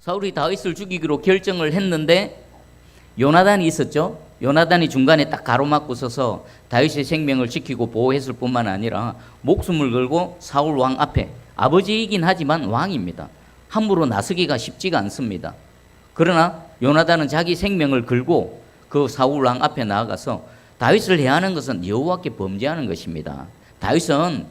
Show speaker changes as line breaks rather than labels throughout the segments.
사울이 다윗을 죽이기로 결정을 했는데 요나단이 있었죠. 요나단이 중간에 딱 가로막고 서서 다윗의 생명을 지키고 보호했을 뿐만 아니라 목숨을 걸고 사울 왕 앞에 아버지이긴 하지만 왕입니다. 함부로 나서기가 쉽지가 않습니다. 그러나 요나단은 자기 생명을 걸고 그 사울 왕 앞에 나아가서 다윗을 해하는 것은 여호와께 범죄하는 것입니다. 다윗은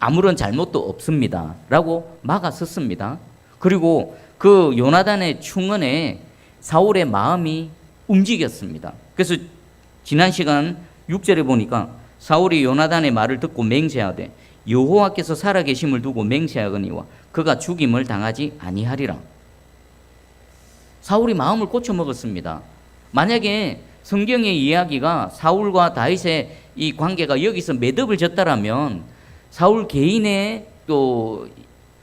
아무런 잘못도 없습니다. 라고 막아섰습니다. 그리고 그 요나단의 충언에 사울의 마음이 움직였습니다. 그래서 지난 시간 6절에 보니까 사울이 요나단의 말을 듣고 맹세하되 여호와께서 살아계심을 두고 맹세하거니와 그가 죽임을 당하지 아니하리라. 사울이 마음을 고쳐 먹었습니다. 만약에 성경의 이야기가 사울과 다윗의 이 관계가 여기서 매듭을 졌다라면 사울 개인의 또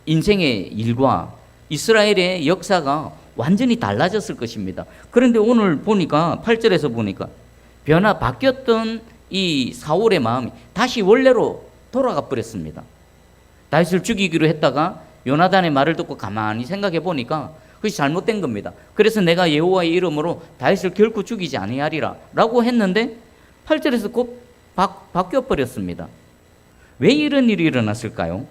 인생의 일과 이스라엘의 역사가 완전히 달라졌을 것입니다. 그런데 오늘 보니까 8절에서 보니까 변화 바뀌었던 이 사울의 마음이 다시 원래로 돌아가 버렸습니다. 다윗을 죽이기로 했다가 요나단의 말을 듣고 가만히 생각해 보니까 그것이 잘못된 겁니다. 그래서 내가 여호와의 이름으로 다윗을 결코 죽이지 아니하리라라고 했는데 8절에서 곧 바, 바뀌어 버렸습니다. 왜 이런 일이 일어났을까요?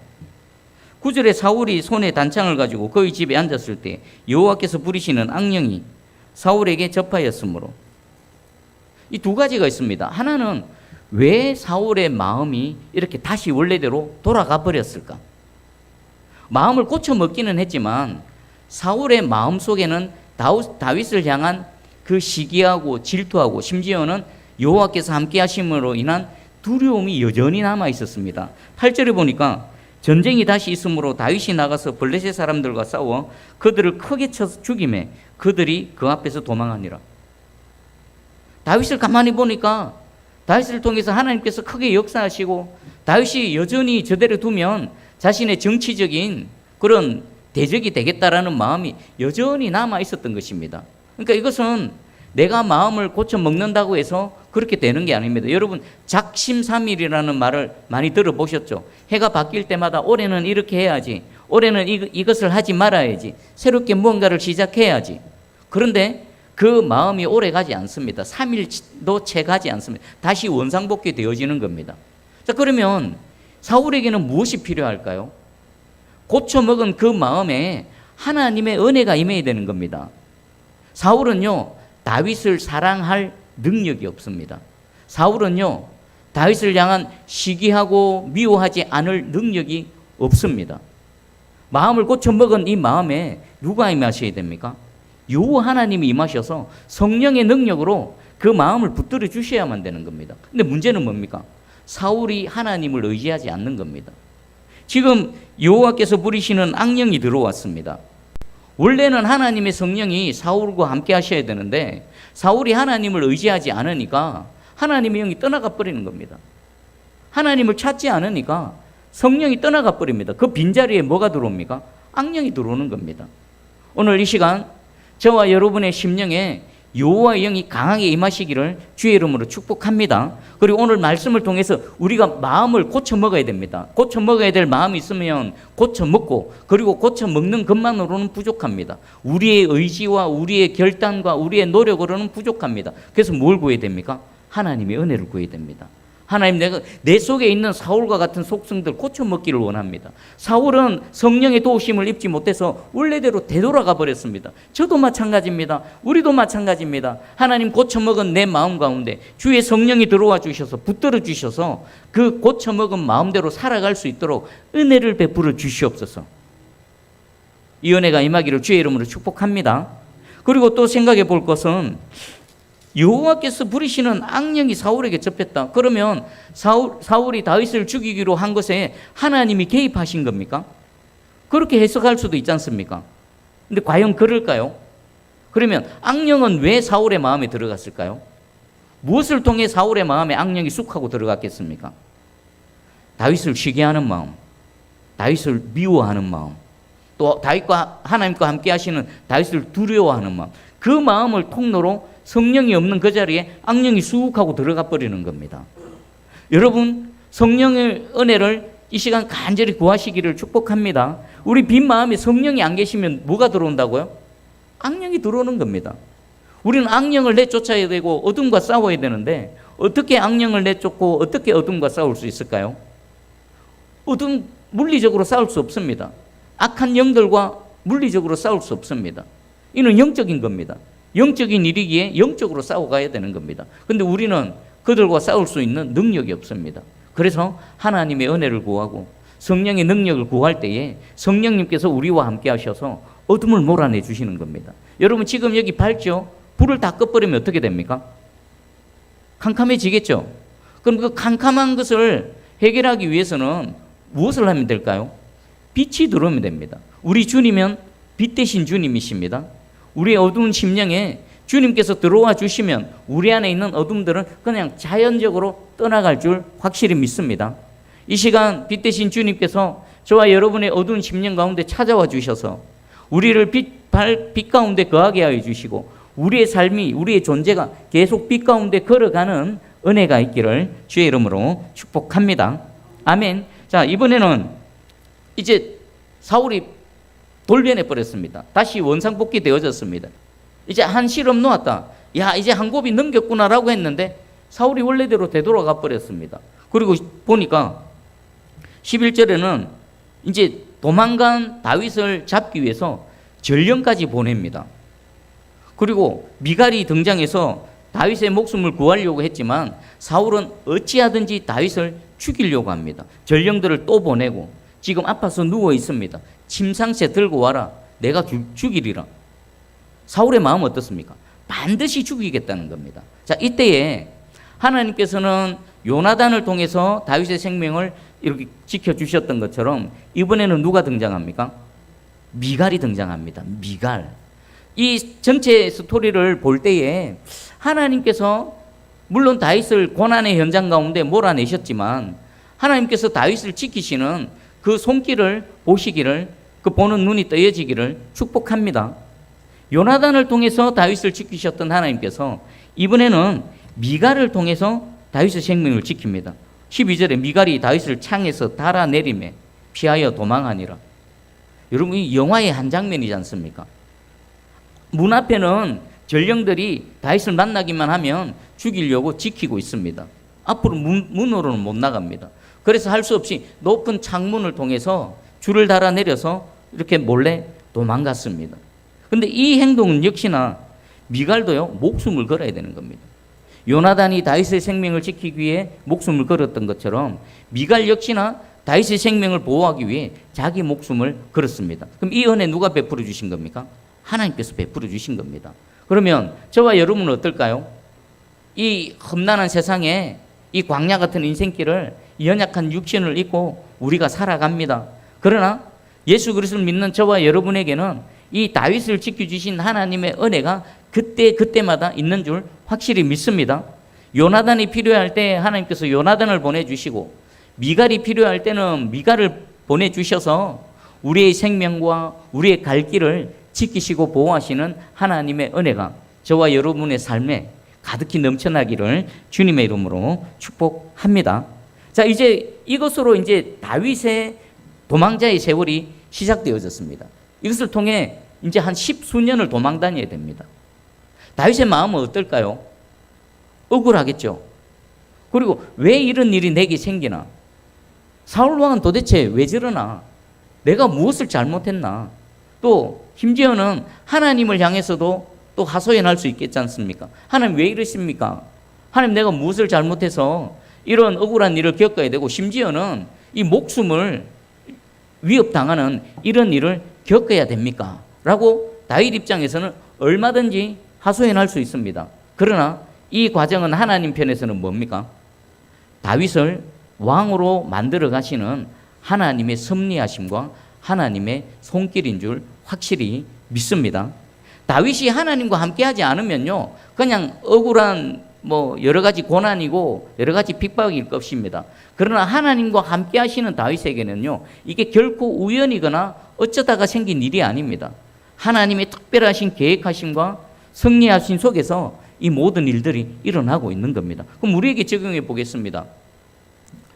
9절에 사울이 손에 단창을 가지고 그의 집에 앉았을 때 여호와께서 부리시는 악령이 사울에게 접하였으므로 이 두 가지가 있습니다. 하나는 왜 사울의 마음이 이렇게 다시 원래대로 돌아가 버렸을까? 마음을 고쳐 먹기는 했지만 사울의 마음 속에는 다윗을 향한 그 시기하고 질투하고 심지어는 여호와께서 함께 하심으로 인한 두려움이 여전히 남아 있었습니다. 8절에 보니까 전쟁이 다시 있으므로 다윗이 나가서 블레셋 사람들과 싸워 그들을 크게 쳐서 죽임에 그들이 그 앞에서 도망하니라. 다윗을 가만히 보니까 다윗을 통해서 하나님께서 크게 역사하시고 다윗이 여전히 저대로 두면 자신의 정치적인 그런 대적이 되겠다라는 마음이 여전히 남아 있었던 것입니다. 그러니까 이것은 내가 마음을 고쳐 먹는다고 해서 그렇게 되는 게 아닙니다. 여러분 작심삼일이라는 말을 많이 들어보셨죠? 해가 바뀔 때마다 올해는 이렇게 해야지. 올해는 이, 이것을 하지 말아야지. 새롭게 무언가를 시작해야지. 그런데 그 마음이 오래 가지 않습니다. 3일도 채 가지 않습니다. 다시 원상복귀 되어지는 겁니다. 자, 그러면 사울에게는 무엇이 필요할까요? 고쳐 먹은 그 마음에 하나님의 은혜가 임해야 되는 겁니다. 사울은요, 다윗을 사랑할 능력이 없습니다. 사울은요, 다윗을 향한 시기하고 미워하지 않을 능력이 없습니다. 마음을 고쳐 먹은 이 마음에 누가 임하셔야 됩니까? 요 하나님이 임하셔서 성령의 능력으로 그 마음을 붙들어 주셔야만 되는 겁니다. 근데 문제는 뭡니까? 사울이 하나님을 의지하지 않는 겁니다. 지금 여호와께서 부리시는 악령이 들어왔습니다. 원래는 하나님의 성령이 사울과 함께 하셔야 되는데 사울이 하나님을 의지하지 않으니까 하나님의 영이 떠나가 버리는 겁니다. 하나님을 찾지 않으니까 성령이 떠나가 버립니다. 그 빈자리에 뭐가 들어옵니까? 악령이 들어오는 겁니다. 오늘 이 시간 저와 여러분의 심령에 여호와의 영이 강하게 임하시기를 주의 이름으로 축복합니다. 그리고 오늘 말씀을 통해서 우리가 마음을 고쳐 먹어야 됩니다. 고쳐 먹어야 될 마음이 있으면 고쳐 먹고 그리고 고쳐 먹는 것만으로는 부족합니다. 우리의 의지와 우리의 결단과 우리의 노력으로는 부족합니다. 그래서 뭘 구해야 됩니까? 하나님의 은혜를 구해야 됩니다. 하나님 내가 내 속에 있는 사울과 같은 속성들 고쳐 먹기를 원합니다. 사울은 성령의 도우심을 입지 못해서 원래대로 되돌아가 버렸습니다. 저도 마찬가지입니다. 우리도 마찬가지입니다. 하나님 고쳐 먹은 내 마음 가운데 주의 성령이 들어와 주셔서 붙들어 주셔서 그 고쳐 먹은 마음대로 살아갈 수 있도록 은혜를 베풀어 주시옵소서. 이 은혜가 임하기를 주의 이름으로 축복합니다. 그리고 또 생각해 볼 것은 여호와께서 부리시는 악령이 사울에게 접했다. 그러면 사울, 사울이 다윗을 죽이기로 한 것에 하나님이 개입하신 겁니까? 그렇게 해석할 수도 있지 않습니까? 근데 과연 그럴까요? 그러면 악령은 왜 사울의 마음에 들어갔을까요? 무엇을 통해 사울의 마음에 악령이 쑥하고 들어갔겠습니까? 다윗을 쉬게 하는 마음, 다윗을 미워하는 마음, 또 다윗과 하나님과 함께 하시는 다윗을 두려워하는 마음, 그 마음을 통로로 성령이 없는 그 자리에 악령이 쑥 하고 들어가 버리는 겁니다. 여러분, 성령의 은혜를 이 시간 간절히 구하시기를 축복합니다. 우리 빈 마음에 성령이 안 계시면 뭐가 들어온다고요? 악령이 들어오는 겁니다. 우리는 악령을 내쫓아야 되고 어둠과 싸워야 되는데 어떻게 악령을 내쫓고 어떻게 어둠과 싸울 수 있을까요? 어둠 물리적으로 싸울 수 없습니다. 악한 영들과 물리적으로 싸울 수 없습니다. 이는 영적인 겁니다. 영적인 일이기에 영적으로 싸워가야 되는 겁니다. 근데 우리는 그들과 싸울 수 있는 능력이 없습니다. 그래서 하나님의 은혜를 구하고 성령의 능력을 구할 때에 성령님께서 우리와 함께 하셔서 어둠을 몰아내 주시는 겁니다. 여러분 지금 여기 밝죠? 불을 다 꺼버리면 어떻게 됩니까? 캄캄해지겠죠? 그럼 그 캄캄한 것을 해결하기 위해서는 무엇을 하면 될까요? 빛이 들어오면 됩니다. 우리 주님은 빛 대신 주님이십니다. 우리의 어두운 심령에 주님께서 들어와 주시면 우리 안에 있는 어둠들은 그냥 자연적으로 떠나갈 줄 확실히 믿습니다. 이 시간 빛 대신 주님께서 저와 여러분의 어두운 심령 가운데 찾아와 주셔서 우리를 빛, 발, 빛 가운데 거하게 하여 주시고 우리의 삶이 우리의 존재가 계속 빛 가운데 걸어가는 은혜가 있기를 주의 이름으로 축복합니다. 아멘. 자, 이번에는 이제 사울이 돌변해 버렸습니다. 다시 원상복귀 되어졌습니다. 이제 한 실험 놓았다. 야, 이제 한 곱이 넘겼구나라고 했는데 사울이 원래대로 되돌아가 버렸습니다. 그리고 보니까 11절에는 이제 도망간 다윗을 잡기 위해서 전령까지 보냅니다. 그리고 미갈이 등장해서 다윗의 목숨을 구하려고 했지만 사울은 어찌하든지 다윗을 죽이려고 합니다. 전령들을 또 보내고 지금 아파서 누워 있습니다. 침상채 들고 와라. 내가 죽- 죽이리라. 사울의 마음 어떻습니까? 반드시 죽이겠다는 겁니다. 자, 이때에 하나님께서는 요나단을 통해서 다윗의 생명을 이렇게 지켜주셨던 것처럼 이번에는 누가 등장합니까? 미갈이 등장합니다. 미갈. 이 전체 스토리를 볼 때에 하나님께서 물론 다윗을 고난의 현장 가운데 몰아내셨지만 하나님께서 다윗을 지키시는 그 손길을 보시기를 그 보는 눈이 떠여지기를 축복합니다. 요나단을 통해서 다윗을 지키셨던 하나님께서 이번에는 미갈을 통해서 다윗의 생명을 지킵니다. 12절에 미갈이 다윗을 창에서 달아내림에 피하여 도망하니라. 여러분 이 영화의 한 장면이지 않습니까? 문 앞에는 전령들이 다윗을 만나기만 하면 죽이려고 지키고 있습니다. 앞으로 문, 문으로는 못 나갑니다. 그래서 할 수 없이 높은 창문을 통해서 줄을 달아 내려서 이렇게 몰래 도망갔습니다. 근데 이 행동은 역시나 미갈도요 목숨을 걸어야 되는 겁니다. 요나단이 다윗의 생명을 지키기 위해 목숨을 걸었던 것처럼 미갈 역시나 다윗의 생명을 보호하기 위해 자기 목숨을 걸었습니다. 그럼 이 은혜 누가 베풀어 주신 겁니까? 하나님께서 베풀어 주신 겁니다. 그러면 저와 여러분은 어떨까요? 이 험난한 세상에 이 광야 같은 인생길을 연약한 육신을 입고 우리가 살아갑니다. 그러나 예수 그리스도를 믿는 저와 여러분에게는 이 다윗을 지켜 주신 하나님의 은혜가 그때 그때마다 있는 줄 확실히 믿습니다. 요나단이 필요할 때 하나님께서 요나단을 보내 주시고 미갈이 필요할 때는 미갈을 보내 주셔서 우리의 생명과 우리의 갈 길을 지키시고 보호하시는 하나님의 은혜가 저와 여러분의 삶에 가득히 넘쳐나기를 주님의 이름으로 축복합니다. 자, 이제 이것으로 이제 다윗의 도망자의 세월이 시작되어졌습니다. 이것을 통해 이제 한 십수년을 도망 다녀야 됩니다. 다윗의 마음은 어떨까요? 억울하겠죠. 그리고 왜 이런 일이 내게 생기나? 사울 왕은 도대체 왜 저러나? 내가 무엇을 잘못했나? 또 심지어는 하나님을 향해서도 또 하소연할 수 있겠지 않습니까? 하나님 왜 이러십니까? 하나님 내가 무엇을 잘못해서 이런 억울한 일을 겪어야 되고 심지어는 이 목숨을 위협당하는 이런 일을 겪어야 됩니까? 라고 다윗 입장에서는 얼마든지 하소연할 수 있습니다. 그러나 이 과정은 하나님 편에서는 뭡니까? 다윗을 왕으로 만들어 가시는 하나님의 섭리하심과 하나님의 손길인 줄 확실히 믿습니다. 다윗이 하나님과 함께하지 않으면요, 그냥 억울한 뭐 여러 가지 고난이고 여러 가지 핍박일 것입니다. 그러나 하나님과 함께 하시는 다윗에게는요, 이게 결코 우연이거나 어쩌다가 생긴 일이 아닙니다. 하나님의 특별하신 계획하심과 승리하신 속에서 이 모든 일들이 일어나고 있는 겁니다. 그럼 우리에게 적용해 보겠습니다.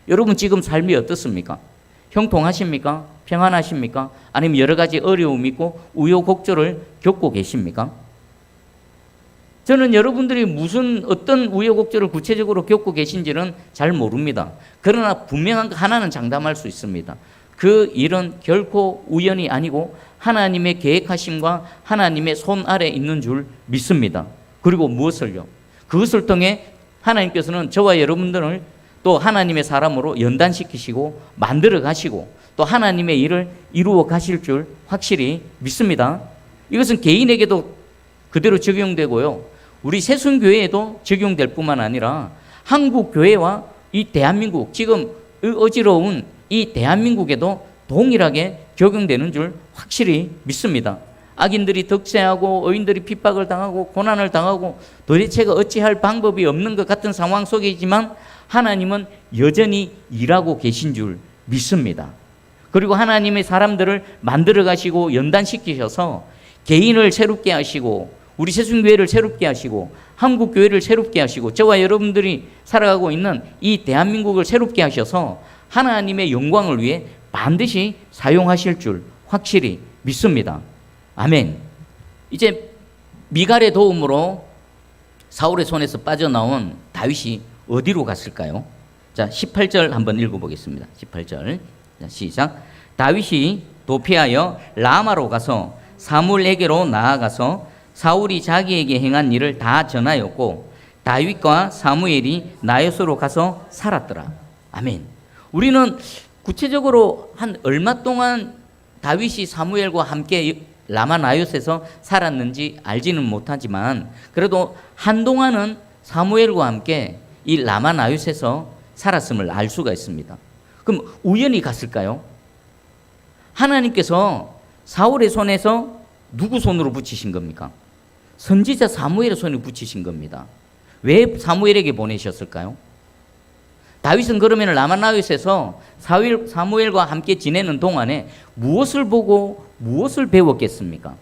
여러분 지금 삶이 어떻습니까? 형통하십니까? 평안하십니까? 아니면 여러 가지 어려움이 있고 우여곡절을 겪고 계십니까? 저는 여러분들이 무슨 어떤 우여곡절을 구체적으로 겪고 계신지는 잘 모릅니다. 그러나 분명한 거 하나는 장담할 수 있습니다. 그 일은 결코 우연이 아니고 하나님의 계획하심과 하나님의 손 아래 있는 줄 믿습니다. 그리고 무엇을요? 그것을 통해 하나님께서는 저와 여러분들을 또 하나님의 사람으로 연단시키시고 만들어 가시고 또 하나님의 일을 이루어 가실 줄 확실히 믿습니다. 이것은 개인에게도 그대로 적용되고요. 우리 새순교회에도 적용될 뿐만 아니라 한국 교회와 이 대한민국 지금 어지러운 이 대한민국에도 동일하게 적용되는 줄 확실히 믿습니다. 악인들이 덕세하고 의인들이 핍박을 당하고 고난을 당하고 도대체가 어찌할 방법이 없는 것 같은 상황 속이지만 하나님은 여전히 일하고 계신 줄 믿습니다. 그리고 하나님의 사람들을 만들어 가시고 연단시키셔서 개인을 새롭게 하시고 우리 세순교회를 새롭게 하시고 한국 교회를 새롭게 하시고 저와 여러분들이 살아가고 있는 이 대한민국을 새롭게 하셔서 하나님의 영광을 위해 반드시 사용하실 줄 확실히 믿습니다. 아멘. 이제 미갈의 도움으로 사울의 손에서 빠져나온 다윗이 어디로 갔을까요? 자, 18절 한번 읽어보겠습니다. 18절. 자, 시작. 다윗이 도피하여 라마로 가서 사물에게로 나아가서 사울이 자기에게 행한 일을 다 전하였고 다윗과 사무엘이 나요스로 가서 살았더라. 아멘. 우리는 구체적으로 한 얼마 동안 다윗이 사무엘과 함께 라마 나요스에서 살았는지 알지는 못하지만 그래도 한동안은 사무엘과 함께 이 라마 나요스에서 살았음을 알 수가 있습니다. 그럼 우연히 갔을까요? 하나님께서 사울의 손에서 누구 손으로 붙이신 겁니까? 선지자 사무엘의 손에 붙이신 겁니다. 왜 사무엘에게 보내셨을까요? 다윗은 그러면 라마나윗에서 사무엘과 함께 지내는 동안에 무엇을 보고 무엇을 배웠겠습니까?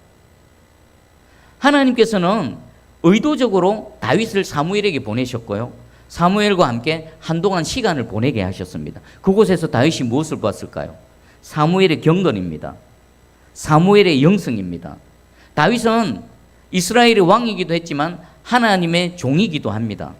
하나님께서는 의도적으로 다윗을 사무엘에게 보내셨고요. 사무엘과 함께 한동안 시간을 보내게 하셨습니다. 그곳에서 다윗이 무엇을 봤을까요? 사무엘의 경건입니다. 사무엘의 영성입니다. 다윗은 이스라엘의 왕이기도 했지만 하나님의 종이기도 합니다.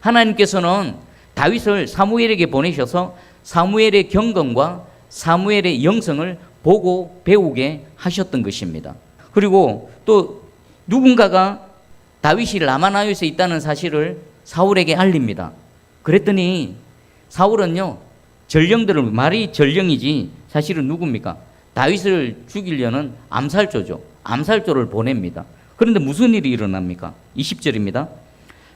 하나님께서는 다윗을 사무엘에게 보내셔서 사무엘의 경건과 사무엘의 영성을 보고 배우게 하셨던 것입니다. 그리고 또 누군가가 다윗이 라마나요에 있다는 사실을 사울에게 알립니다. 그랬더니 사울은요 전령들을 말이 전령이지 사실은 누굽니까? 다윗을 죽이려는 암살조죠. 암살조를 보냅니다. 그런데 무슨 일이 일어납니까? 20절입니다.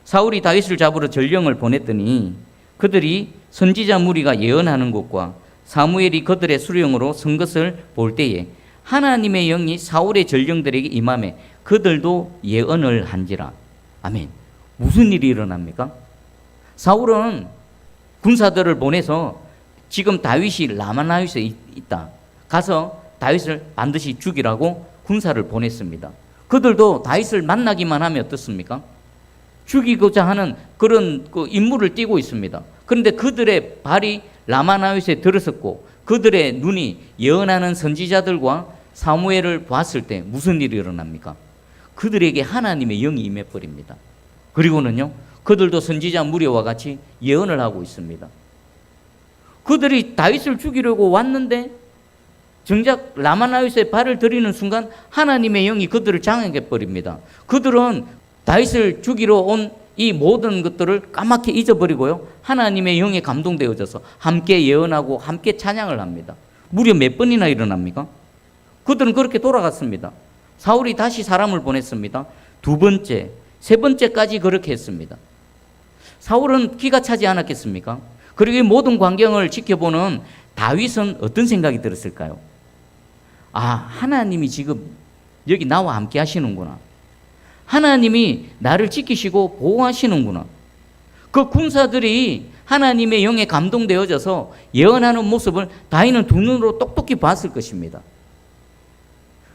사울이 다윗을 잡으러 전령을 보냈더니 그들이 선지자 무리가 예언하는 것과 사무엘이 그들의 수령으로 선 것을 볼 때에 하나님의 영이 사울의 전령들에게 임함에 그들도 예언을 한지라. 아멘. 무슨 일이 일어납니까? 사울은 군사들을 보내서 지금 다윗이 라마나윗에 있다. 가서 다윗을 반드시 죽이라고 군사를 보냈습니다. 그들도 다윗을 만나기만 하면 어떻습니까? 죽이고자 하는 그런 그 임무를 띠고 있습니다. 그런데 그들의 발이 라마나윗에 들어섰고 그들의 눈이 예언하는 선지자들과 사무엘을 봤을 때 무슨 일이 일어납니까? 그들에게 하나님의 영이 임해버립니다. 그리고는요, 그들도 선지자 무리와 같이 예언을 하고 있습니다. 그들이 다윗을 죽이려고 왔는데 정작 라마나윗의 발을 들이는 순간 하나님의 영이 그들을 장악해 버립니다. 그들은 다윗을 죽이러 온 이 모든 것들을 까맣게 잊어버리고요. 하나님의 영에 감동되어져서 함께 예언하고 함께 찬양을 합니다. 무려 몇 번이나 일어납니까? 그들은 그렇게 돌아갔습니다. 사울이 다시 사람을 보냈습니다. 두 번째, 세 번째까지 그렇게 했습니다. 사울은 기가 차지 않았겠습니까? 그리고 이 모든 광경을 지켜보는 다윗은 어떤 생각이 들었을까요? 아, 하나님이 지금 여기 나와 함께 하시는구나. 하나님이 나를 지키시고 보호하시는구나. 그 군사들이 하나님의 영에 감동되어져서 예언하는 모습을 다윗은 두 눈으로 똑똑히 봤을 것입니다.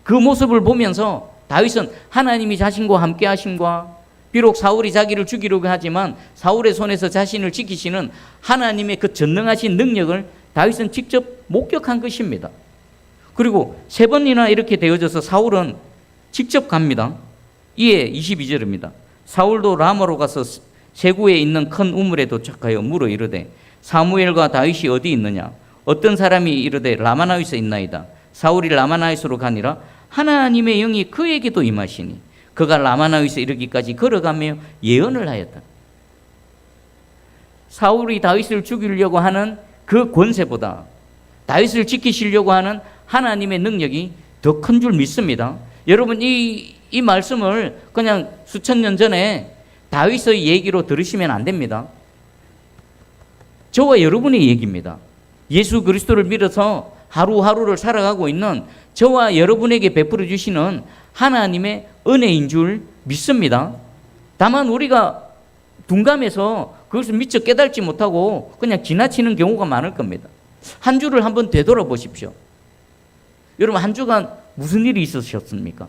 그 모습을 보면서 다윗은 하나님이 자신과 함께 하심과 비록 사울이 자기를 죽이려고 하지만 사울의 손에서 자신을 지키시는 하나님의 그 전능하신 능력을 다윗은 직접 목격한 것입니다. 그리고 세 번이나 이렇게 되어져서 사울은 직접 갑니다. 이에 22절입니다. 사울도 라마로 가서 세구에 있는 큰 우물에 도착하여 물어 이르되 사무엘과 다윗이 어디 있느냐 어떤 사람이 이르되 라마나윗에 있나이다 사울이 라마나윗으로 가니라 하나님의 영이 그에게도 임하시니 그가 라마나윗에 이르기까지 걸어가며 예언을 하였다 사울이 다윗을 죽이려고 하는 그 권세보다 다윗을 지키시려고 하는 하나님의 능력이 더 큰 줄 믿습니다. 여러분 이, 이 말씀을 그냥 수천 년 전에 다윗의 얘기로 들으시면 안 됩니다. 저와 여러분의 얘기입니다. 예수 그리스도를 믿어서 하루하루를 살아가고 있는 저와 여러분에게 베풀어 주시는 하나님의 은혜인 줄 믿습니다. 다만 우리가 둔감해서 그것을 미처 깨달지 못하고 그냥 지나치는 경우가 많을 겁니다. 한 주를 한번 되돌아보십시오. 여러분 한 주간 무슨 일이 있으셨습니까?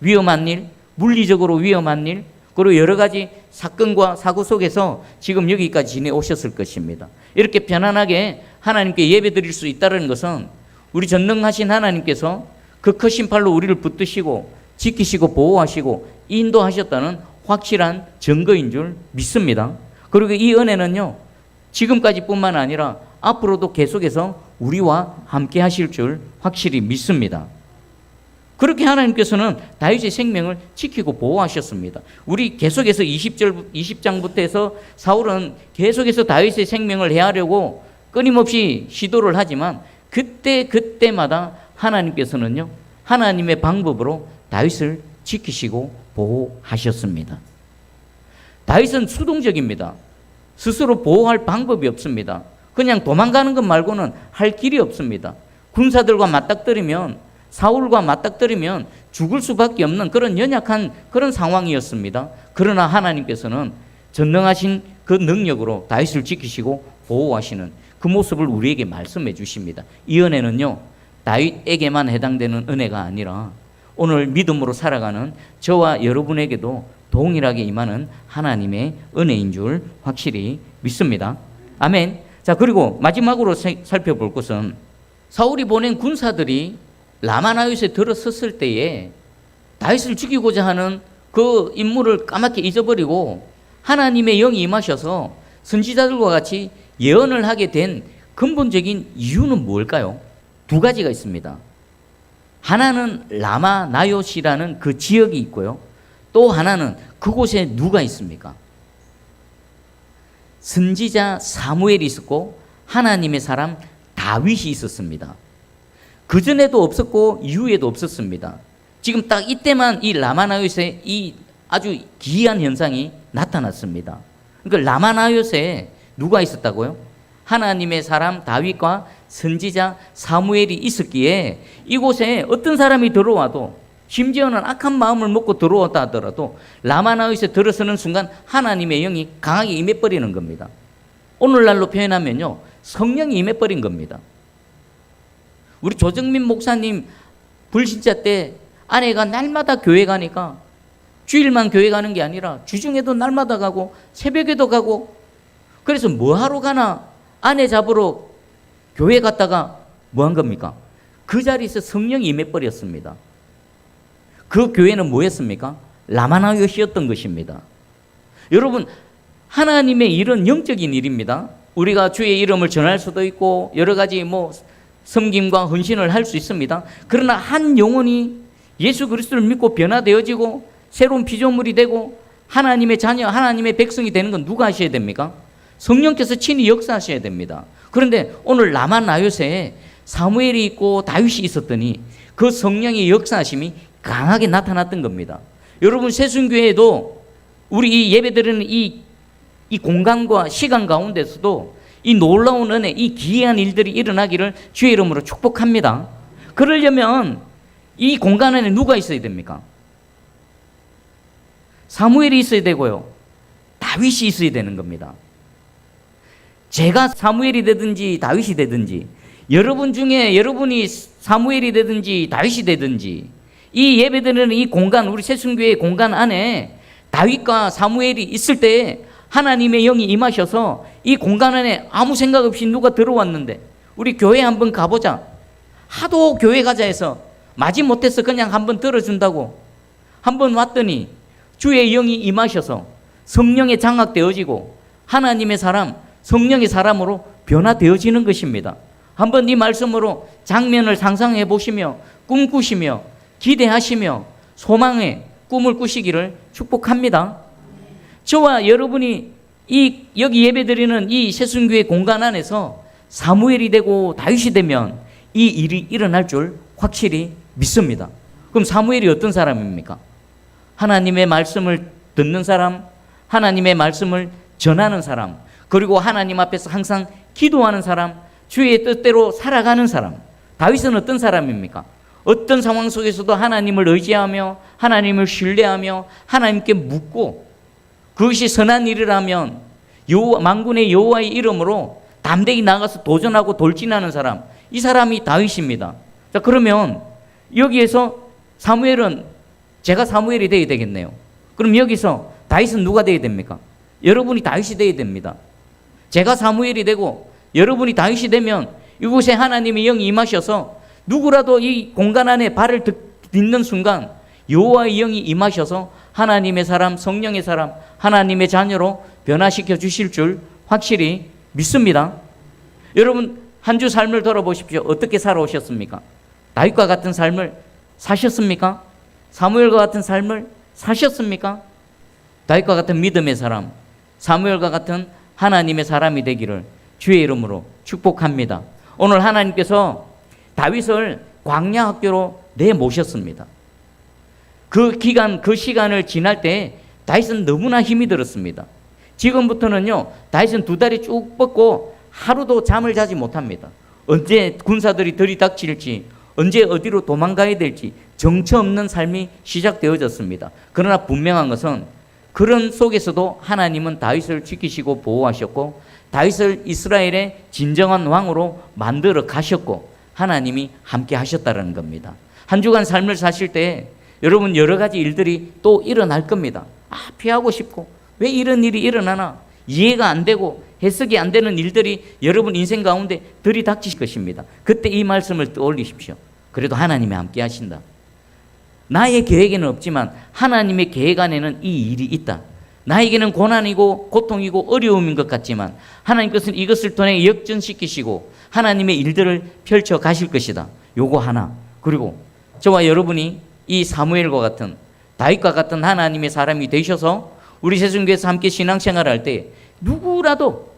위험한 일, 물리적으로 위험한 일, 그리고 여러 가지 사건과 사고 속에서 지금 여기까지 지내오셨을 것입니다. 이렇게 편안하게 하나님께 예배 드릴 수 있다는 것은 우리 전능하신 하나님께서 그 크신 팔로 우리를 붙드시고 지키시고 보호하시고 인도하셨다는 확실한 증거인 줄 믿습니다. 그리고 이 은혜는요, 지금까지뿐만 아니라 앞으로도 계속해서 우리와 함께 하실 줄 확실히 믿습니다. 그렇게 하나님께서는 다윗의 생명을 지키고 보호하셨습니다. 우리 계속해서 20절 20장부터 해서 사울은 계속해서 다윗의 생명을 해하려고 끊임없이 시도를 하지만 그때 그때마다 하나님께서는요. 하나님의 방법으로 다윗을 지키시고 보호하셨습니다. 다윗은 수동적입니다. 스스로 보호할 방법이 없습니다. 그냥 도망가는 것 말고는 할 길이 없습니다. 군사들과 맞닥뜨리면 사울과 맞닥뜨리면 죽을 수밖에 없는 그런 연약한 그런 상황이었습니다. 그러나 하나님께서는 전능하신 그 능력으로 다윗을 지키시고 보호하시는 그 모습을 우리에게 말씀해 주십니다. 이 은혜는요, 다윗에게만 해당되는 은혜가 아니라 오늘 믿음으로 살아가는 저와 여러분에게도 동일하게 임하는 하나님의 은혜인 줄 확실히 믿습니다. 아멘. 자, 그리고 마지막으로 살펴볼 것은 사울이 보낸 군사들이 라마나윗에 들어섰을 때에 다윗을 죽이고자 하는 그 임무를 까맣게 잊어버리고 하나님의 영이 임하셔서 선지자들과 같이 예언을 하게 된 근본적인 이유는 뭘까요? 두 가지가 있습니다. 하나는 라마나요시라는 그 지역이 있고요. 또 하나는 그곳에 누가 있습니까? 선지자 사무엘이 있었고 하나님의 사람 다윗이 있었습니다. 그 전에도 없었고 이후에도 없었습니다. 지금 딱 이때만 이 라마나요스에 이 아주 기이한 현상이 나타났습니다. 그러니까 라마나요스에 누가 있었다고요? 하나님의 사람 다윗과 선지자 사무엘이 있었기에 이곳에 어떤 사람이 들어와도 심지어는 악한 마음을 먹고 들어왔다 하더라도 라마나윗에 들어서는 순간 하나님의 영이 강하게 임해버리는 겁니다. 오늘날로 표현하면요. 성령이 임해버린 겁니다. 우리 조정민 목사님 불신자 때 아내가 날마다 교회 가니까 주일만 교회 가는 게 아니라 주중에도 날마다 가고 새벽에도 가고 그래서 뭐 하러 가나 아내 잡으러 교회 갔다가 뭐 한 겁니까? 그 자리에서 성령이 임해버렸습니다. 그 교회는 뭐였습니까? 라마나요시였던 것입니다. 여러분, 하나님의 일은 영적인 일입니다. 우리가 주의 이름을 전할 수도 있고 여러 가지 뭐 섬김과 헌신을 할 수 있습니다. 그러나 한 영혼이 예수 그리스도를 믿고 변화되어지고 새로운 피조물이 되고 하나님의 자녀, 하나님의 백성이 되는 건 누가 하셔야 됩니까? 성령께서 친히 역사하셔야 됩니다. 그런데 오늘 남한 나요새 사무엘이 있고 다윗이 있었더니 그 성령의 역사하심이 강하게 나타났던 겁니다. 여러분 세순교회도 우리 이 예배드리는 이, 이 공간과 시간 가운데서도 이 놀라운 은혜, 이 기이한 일들이 일어나기를 주의 이름으로 축복합니다. 그러려면 이 공간 안에 누가 있어야 됩니까? 사무엘이 있어야 되고요. 다윗이 있어야 되는 겁니다. 제가 사무엘이 되든지 다윗이 되든지 여러분 중에 여러분이 사무엘이 되든지 다윗이 되든지 이 예배드리는 이 공간 우리 새순교의 공간 안에 다윗과 사무엘이 있을 때 하나님의 영이 임하셔서 이 공간 안에 아무 생각 없이 누가 들어왔는데 우리 교회 한번 가보자. 하도 교회 가자 해서 마지 못해서 그냥 한번 들어준다고 한번 왔더니 주의 영이 임하셔서 성령에 장악되어지고 하나님의 사람, 성령의 사람으로 변화되어지는 것입니다. 한번 이 말씀으로 장면을 상상해 보시며 꿈꾸시며 기대하시며 소망의 꿈을 꾸시기를 축복합니다. 저와 여러분이 이 여기 예배드리는 이 새순교회 공간 안에서 사무엘이 되고 다윗이 되면 이 일이 일어날 줄 확실히 믿습니다. 그럼 사무엘이 어떤 사람입니까? 하나님의 말씀을 듣는 사람, 하나님의 말씀을 전하는 사람, 그리고 하나님 앞에서 항상 기도하는 사람, 주의 뜻대로 살아가는 사람. 다윗은 어떤 사람입니까? 어떤 상황 속에서도 하나님을 의지하며 하나님을 신뢰하며 하나님께 묻고 그것이 선한 일이라면 여호와 만군의 여호와의 이름으로 담대히 나가서 도전하고 돌진하는 사람. 이 사람이 다윗입니다. 자, 그러면 여기에서 사무엘은 제가 사무엘이 되어야 되겠네요. 그럼 여기서 다윗은 누가 되어야 됩니까? 여러분이 다윗이 되어야 됩니다. 제가 사무엘이 되고 여러분이 다윗이 되면 이곳에 하나님의 영이 임하셔서 누구라도 이 공간 안에 발을 딛는 순간 여호와의 영이 임하셔서 하나님의 사람, 성령의 사람, 하나님의 자녀로 변화시켜 주실 줄 확실히 믿습니다. 여러분 한 주 삶을 돌아보십시오. 어떻게 살아오셨습니까? 다윗과 같은 삶을 사셨습니까? 사무엘과 같은 삶을 사셨습니까? 다윗과 같은 믿음의 사람, 사무엘과 같은 하나님의 사람이 되기를 주의 이름으로 축복합니다. 오늘 하나님께서 다윗을 광야 학교로 내 모셨습니다. 그 기간, 그 시간을 지날 때 다윗은 너무나 힘이 들었습니다. 지금부터는요, 다윗은 두 다리 쭉 뻗고 하루도 잠을 자지 못합니다. 언제 군사들이 들이닥칠지, 언제 어디로 도망가야 될지 정처 없는 삶이 시작되어졌습니다. 그러나 분명한 것은 그런 속에서도 하나님은 다윗을 지키시고 보호하셨고 다윗을 이스라엘의 진정한 왕으로 만들어 가셨고 하나님이 함께 하셨다는 겁니다. 한 주간 삶을 사실 때 여러분 여러 가지 일들이 또 일어날 겁니다. 아, 피하고 싶고 왜 이런 일이 일어나나 이해가 안 되고 해석이 안 되는 일들이 여러분 인생 가운데 들이닥칠 것입니다. 그때 이 말씀을 떠올리십시오. 그래도 하나님이 함께 하신다. 나의 계획에는 없지만 하나님의 계획 안에는 이 일이 있다. 나에게는 고난이고 고통이고 어려움인 것 같지만 하나님께서는 이것을 통해 역전시키시고 하나님의 일들을 펼쳐 가실 것이다. 요거 하나. 그리고 저와 여러분이 이 사무엘과 같은 다윗과 같은 하나님의 사람이 되셔서 우리 세순교에서 함께 신앙생활을 할때 누구라도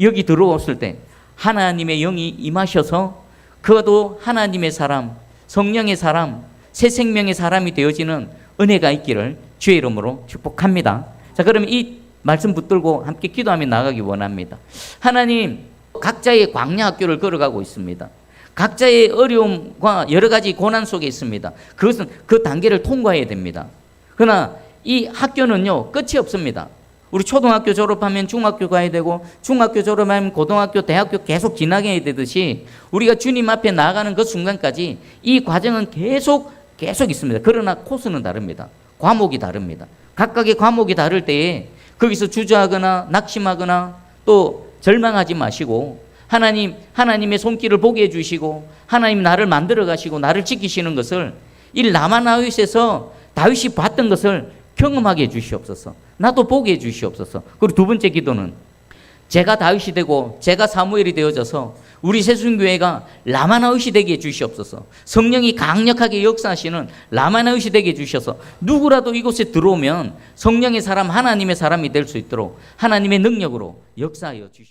여기 들어왔을 때 하나님의 영이 임하셔서 그도 하나님의 사람, 성령의 사람, 새 생명의 사람이 되어지는 은혜가 있기를 주의 이름으로 축복합니다. 자, 그러면 이 말씀 붙들고 함께 기도하며 나가기 원합니다. 하나님, 각자의 광야 학교를 걸어가고 있습니다. 각자의 어려움과 여러 가지 고난 속에 있습니다. 그것은 그 단계를 통과해야 됩니다. 그러나 이 학교는요, 끝이 없습니다. 우리 초등학교 졸업하면 중학교 가야 되고, 중학교 졸업하면 고등학교, 대학교 계속 지나가야 되듯이, 우리가 주님 앞에 나아가는 그 순간까지 이 과정은 계속, 계속 있습니다. 그러나 코스는 다릅니다. 과목이 다릅니다. 각각의 과목이 다를 때에 거기서 주저하거나 낙심하거나 또 절망하지 마시고, 하나님, 하나님의 손길을 보게 해 주시고, 하나님 나를 만들어 가시고, 나를 지키시는 것을 이 라마나윗에서 다윗이 봤던 것을 경험하게 해 주시옵소서. 나도 보게 해 주시옵소서. 그리고 두 번째 기도는 제가 다윗이 되고 제가 사무엘이 되어져서 우리 세순교회가 라마나윗이 되게 해주시옵소서. 성령이 강력하게 역사하시는 라마나윗이 되게 해주셔서 누구라도 이곳에 들어오면 성령의 사람, 하나님의 사람이 될 수 있도록 하나님의 능력으로 역사하여 주시옵소서.